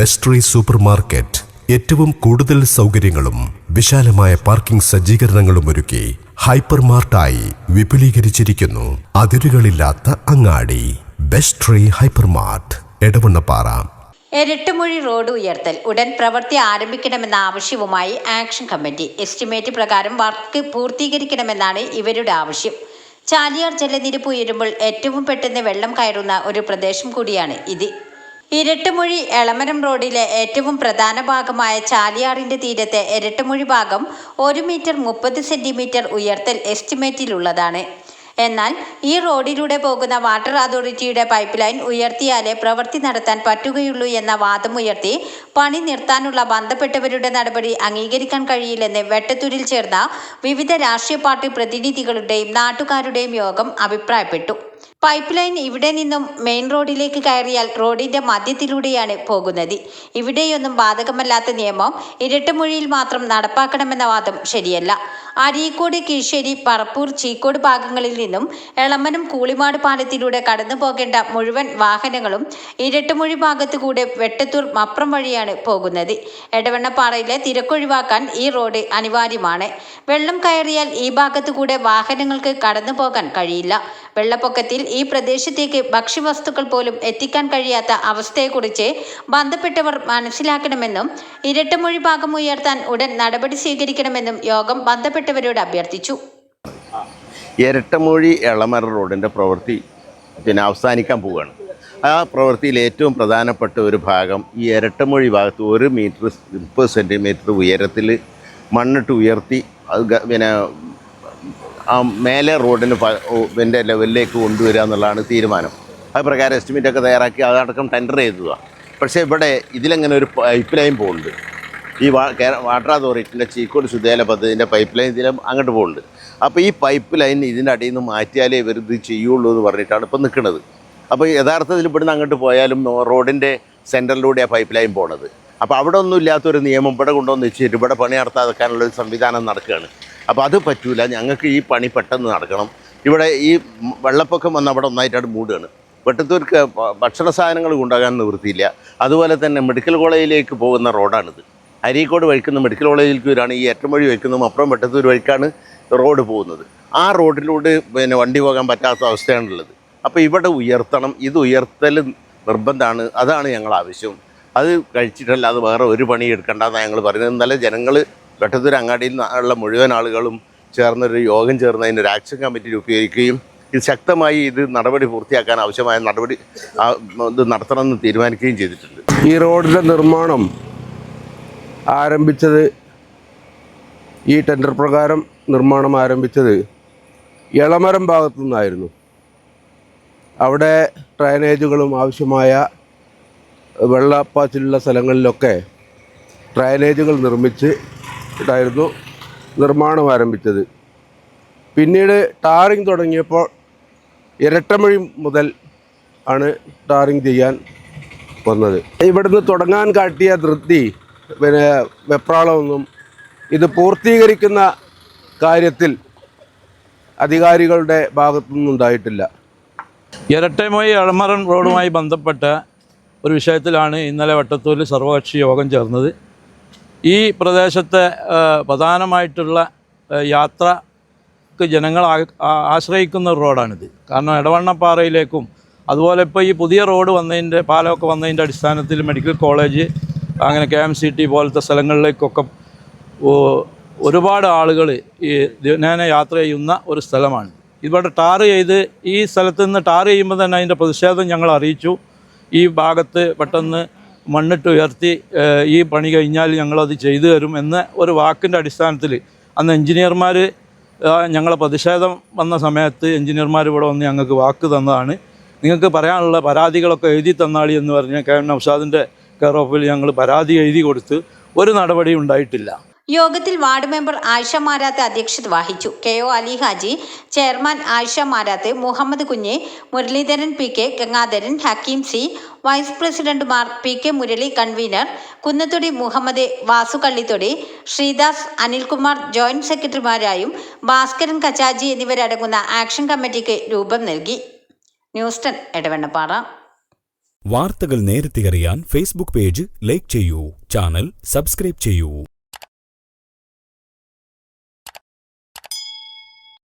ബെസ്ട്രി super market ഏറ്റവും കൂടുതൽ സൗകര്യങ്ങളും വിശാലമായ പാർക്കിംഗ് സജ്ജീകരണങ്ങളും ഒരുക്കി ഹൈപ്പർ മാർട്ടായി വിപുലീകരിച്ചിരിക്കുന്നു. അതിരുകളില്ലാത്ത അങ്ങാടി. ബെസ്ട്രി hyper mart Edavannappara. Erattumozhi road ഉയർത്തൽ. ഉടൻ പ്രവൃത്തി ആരംഭിക്കണമെന്ന ആവശ്യവുമായി ആക്ഷൻ കമ്മിറ്റി. എസ്റ്റിമേറ്റ് പ്രകാരം വർക്ക് പൂർത്തീകരിക്കണമെന്നാണ് ഇവരുടെ ആവശ്യം. ചാലിയാർ ജലനിരപ്പ് ഉയരുമ്പോൾ ഏറ്റവും പെട്ടെന്ന് വെള്ളം കയറുന്ന ഒരു പ്രദേശം കൂടിയാണ് ഇത്. ഇരട്ടുമൊഴി എളമരം റോഡിലെ ഏറ്റവും പ്രധാന ഭാഗമായ ചാലിയാറിന്റെ തീരത്തെ ഇരട്ടുമൊഴി ഭാഗം ഒരു മീറ്റർ മുപ്പത് സെന്റിമീറ്റർ ഉയർത്തൽ എസ്റ്റിമേറ്റിലുള്ളതാണ്. എന്നാൽ ഈ റോഡിലൂടെ പോകുന്ന വാട്ടർ അതോറിറ്റിയുടെ പൈപ്പ് ലൈൻ ഉയർത്തിയാലേ പ്രവൃത്തി നടത്താൻ പറ്റുകയുള്ളൂ എന്ന വാദം ഉയർത്തി പണി നിർത്താനുള്ള ബന്ധപ്പെട്ടവരുടെ നടപടി അംഗീകരിക്കാൻ കഴിയില്ലെന്ന് വെട്ടത്തൂരിൽ ചേർന്ന വിവിധ രാഷ്ട്രീയ പാർട്ടി പ്രതിനിധികളുടെയും നാട്ടുകാരുടെയും യോഗം അഭിപ്രായപ്പെട്ടു. പൈപ്പ് ലൈൻ ഇവിടെ നിന്നും മെയിൻ റോഡിലേക്ക് കയറിയാൽ റോഡിന്റെ മധ്യത്തിലൂടെയാണ് പോകുന്നത്. ഇവിടെയൊന്നും ബാധകമല്ലാത്ത നിയമം. ഇരട്ടമൊഴിയിൽ മാത്രം നടപ്പാക്കണമെന്ന വാദം ശരിയല്ല. അരീക്കോട് കീഴ്ശ്ശേരി പറപ്പൂർ ചീക്കോട് ഭാഗങ്ങളിൽ നിന്നും എളമനം കൂളിമാട് പാലത്തിലൂടെ കടന്നു പോകേണ്ട മുഴുവൻ വാഹനങ്ങളും ഇരട്ടമൊഴി ഭാഗത്തുകൂടെ വെട്ടത്തൂർ മപ്രം വഴിയാണ് പോകുന്നത്. എടവണ്ണപ്പാറയിലെ തിരക്കൊഴിവാക്കാൻ ഈ റോഡ് അനിവാര്യമാണ്. വെള്ളം കയറിയാൽ ഈ ഭാഗത്തുകൂടെ വാഹനങ്ങൾക്ക് കടന്നു പോകാൻ കഴിയില്ല. വെള്ളപ്പൊക്കത്തിൽ ഈ പ്രദേശത്തേക്ക് ഭക്ഷ്യവസ്തുക്കൾ പോലും എത്തിക്കാൻ കഴിയാത്ത അവസ്ഥയെക്കുറിച്ച് ബന്ധപ്പെട്ടവർ മനസ്സിലാക്കണമെന്നും ഇരട്ടമൊഴി ഭാഗം ഉയർത്താൻ ഉടൻ നടപടി സ്വീകരിക്കണമെന്നും യോഗം ബന്ധപ്പെട്ടവരോട് അഭ്യർത്ഥിച്ചു. ഇരട്ടമൊഴി എളമര റോഡിന്റെ പ്രവൃത്തി പിന്നെ അവസാനിക്കാൻ പോവുകയാണ്. ആ പ്രവൃത്തിയിൽ ഏറ്റവും പ്രധാനപ്പെട്ട ഒരു ഭാഗം ഈ ഇരട്ടമൊഴി ഭാഗത്ത് ഒരു മീറ്റർ മുപ്പത് സെന്റിമീറ്റർ ഉയരത്തിൽ മണ്ണിട്ട് ഉയർത്തി അത് പിന്നെ ആ മേലെ റോഡിന് എന്റെ ലെവലിലേക്ക് കൊണ്ടുവരിക എന്നുള്ളതാണ് തീരുമാനം. അത് പ്രകാരം എസ്റ്റിമേറ്റ് ഒക്കെ തയ്യാറാക്കി അതടക്കം ടെൻഡർ ചെയ്തതാണ് പക്ഷേ ഇവിടെ ഇതിലെങ്ങനെ ഒരു പൈപ്പ് ലൈൻ പോകുന്നുണ്ട് ഈ വാട്ടർ അതോറിറ്റിന്റെ ചീക്കോട് ശുദ്ധജല പദ്ധതിന്റെ പൈപ്പ് ലൈൻ ഇതിലും അങ്ങോട്ട് പോകുന്നുണ്ട് അപ്പോൾ ഈ പൈപ്പ് ലൈൻ ഇതിന്റെ അടിയിൽ നിന്ന് മാറ്റിയാലേ ഇവർ ഇത് ചെയ്യുള്ളൂ എന്ന് പറഞ്ഞിട്ടാണ് ഇപ്പോൾ നിൽക്കുന്നത്. അപ്പോൾ യഥാർത്ഥത്തിൽ ഇവിടുന്ന് അങ്ങോട്ട് പോയാലും റോഡിന്റെ സെന്ററിലൂടെയാണ് പൈപ്പ് ലൈൻ പോണത്. അപ്പോൾ അവിടെ ഒന്നും ഇല്ലാത്തൊരു നിയമം ഇവിടെ കൊണ്ടുവന്ന് വെച്ചിട്ട് ഇവിടെ പണി നടത്താതെക്കാനുള്ള ഒരു സംവിധാനം നടക്കുകയാണ്. അപ്പോൾ അത് പറ്റൂല. ഞങ്ങൾക്ക് ഈ പണി പെട്ടെന്ന് നടക്കണം. ഇവിടെ ഈ വെള്ളപ്പൊക്കം വന്ന് അവിടെ ഒന്നായിട്ടാണ് മൂടുകയാണ്. വെട്ടത്തൂർക്ക് ഭക്ഷണ സാധനങ്ങൾ കൊണ്ടുപോകാൻ നിവൃത്തിയില്ല. അതുപോലെ തന്നെ മെഡിക്കൽ കോളേജിലേക്ക് പോകുന്ന റോഡാണിത്. അരീക്കോട് വഴിക്കുന്ന മെഡിക്കൽ കോളേജിലേക്ക് വരികയാണ് ഈ ഏറ്റം വഴി വയ്ക്കുന്നതും അപ്പുറം വെട്ടത്തൂർ വഴിക്കാണ് റോഡ് പോകുന്നത്. ആ റോഡിലൂടെ പിന്നെ വണ്ടി പോകാൻ പറ്റാത്ത അവസ്ഥയാണുള്ളത്. അപ്പോൾ ഇവിടെ ഉയർത്തണം. ഇത് ഉയർത്തൽ നിർബന്ധമാണ്. അതാണ് ഞങ്ങൾ ആവശ്യം അത് കഴിച്ചിട്ടല്ലാതെ വേറെ ഒരു പണി എടുക്കേണ്ടെന്നാണ് ഞങ്ങൾ പറയുന്നത്. ഇന്നലെ ജനങ്ങൾ വെട്ടത്തൂർ അങ്ങാടിയിൽ ഉള്ള മുഴുവൻ ആളുകളും ചേർന്നൊരു യോഗം ചേർന്ന് അതിന്റെ ഒരു ആക്ഷൻ കമ്മിറ്റി രൂപീകരിക്കുകയും ഇത് ശക്തമായി ഇത് നടപടി പൂർത്തിയാക്കാൻ ആവശ്യമായ നടപടി ഇത് നടത്തണമെന്ന് തീരുമാനിക്കുകയും ചെയ്തിട്ടുണ്ട്. ഈ റോഡിന്റെ നിർമ്മാണം ആരംഭിച്ചത് ഈ ടെൻഡർ പ്രകാരം നിർമ്മാണം ആരംഭിച്ചത് എളമരം ഭാഗത്തു നിന്നായിരുന്നു. അവിടെ ഡ്രൈനേജുകളും ആവശ്യമായ വെള്ളപ്പാച്ചിലുള്ള സ്ഥലങ്ങളിലൊക്കെ ഡ്രൈനേജുകൾ നിർമ്മിച്ച് ഇട്ടായിരുന്നു നിർമ്മാണം ആരംഭിച്ചത്. പിന്നീട് ടാറിങ് തുടങ്ങിയപ്പോൾ ഇരട്ടമഴി മുതൽ ആണ് ടാറിങ് ചെയ്യാൻ വന്നത്. ഇവിടുന്ന് തുടങ്ങാൻ കാട്ടിയ ധൃതി പിന്നെ വെപ്രാളമൊന്നും ഇത് പൂർത്തീകരിക്കുന്ന കാര്യത്തിൽ അധികാരികളുടെ ഭാഗത്തുനിന്നും ഉണ്ടായിട്ടില്ല. ഇരട്ടമൊഴി എളമറൻ റോഡുമായി ബന്ധപ്പെട്ട ഒരു വിഷയത്തിലാണ് ഇന്നലെ വട്ടത്തൂരിൽ സർവകക്ഷി യോഗം ചേർന്നത്. ഈ പ്രദേശത്തെ പ്രധാനമായിട്ടുള്ള യാത്രയ്ക്ക് ജനങ്ങൾ ആശ്രയിക്കുന്ന ഒരു റോഡാണിത്. കാരണം ഇടവണ്ണപ്പാറയിലേക്കും അതുപോലെ ഇപ്പോൾ ഈ പുതിയ റോഡ് വന്നതിന്റെ പാലമൊക്കെ വന്നതിന്റെ അടിസ്ഥാനത്തിൽ മെഡിക്കൽ കോളേജ് അങ്ങനെ കെ എം സി ടി പോലത്തെ സ്ഥലങ്ങളിലേക്കൊക്കെ ഒരുപാട് ആളുകൾ ഈ ദിനേന യാത്ര ചെയ്യുന്ന ഒരു സ്ഥലമാണ് ഇവിടെ ടാർ ചെയ്ത് ഈ സ്ഥലത്ത് നിന്ന് ടാർ ചെയ്യുമ്പോൾ തന്നെ അതിന്റെ പ്രതിഷേധം ഞങ്ങൾ അറിയിച്ചു. ഈ ഭാഗത്ത് പെട്ടെന്ന് മണ്ണിട്ട് ഉയർത്തി ഈ പണി കഴിഞ്ഞാൽ ഞങ്ങളത് ചെയ്തു തരും എന്ന ഒരു വാക്കിന്റെ അടിസ്ഥാനത്തിൽ അന്ന് എഞ്ചിനീയർമാർ ഞങ്ങളെ പ്രതിഷേധം വന്ന സമയത്ത് എഞ്ചിനീയർമാർ ഇവിടെ വന്ന് ഞങ്ങൾക്ക് വാക്ക് തന്നതാണ്. നിങ്ങൾക്ക് പറയാനുള്ള പരാതികളൊക്കെ എഴുതി തന്നാളി എന്ന് പറഞ്ഞ് കെ എം നൗഷാദിന്റെ കെയർ ഓഫിൽ ഞങ്ങൾ പരാതി എഴുതി കൊടുത്ത് ഒരു നടപടി ഉണ്ടായിട്ടില്ല. യോഗത്തിൽ വാർഡ് മെമ്പർ ആയിഷ മാരാത്ത് അധ്യക്ഷത വഹിച്ചു. K O Ali Haji chairman Ayisha Marath Muhammad Kunju Muraleedharan P K Gangadharan Hakeem C vice പ്രസിഡന്റുമാർ P K Murali convener Kunnathodi Muhammad Vasu Kallithodi Sreedas Anilkumar joint സെക്രട്ടറിമാരായും Bhaskaran കച്ചാജി എന്നിവരടങ്ങുന്ന ആക്ഷൻ കമ്മിറ്റിക്ക് രൂപം നൽകി. News ten Edavannappara. വാർത്തകൾ നേരത്തെ അറിയാൻ Facebook page like ചെയ്യൂ. Channel subscribe ചെയ്യൂ.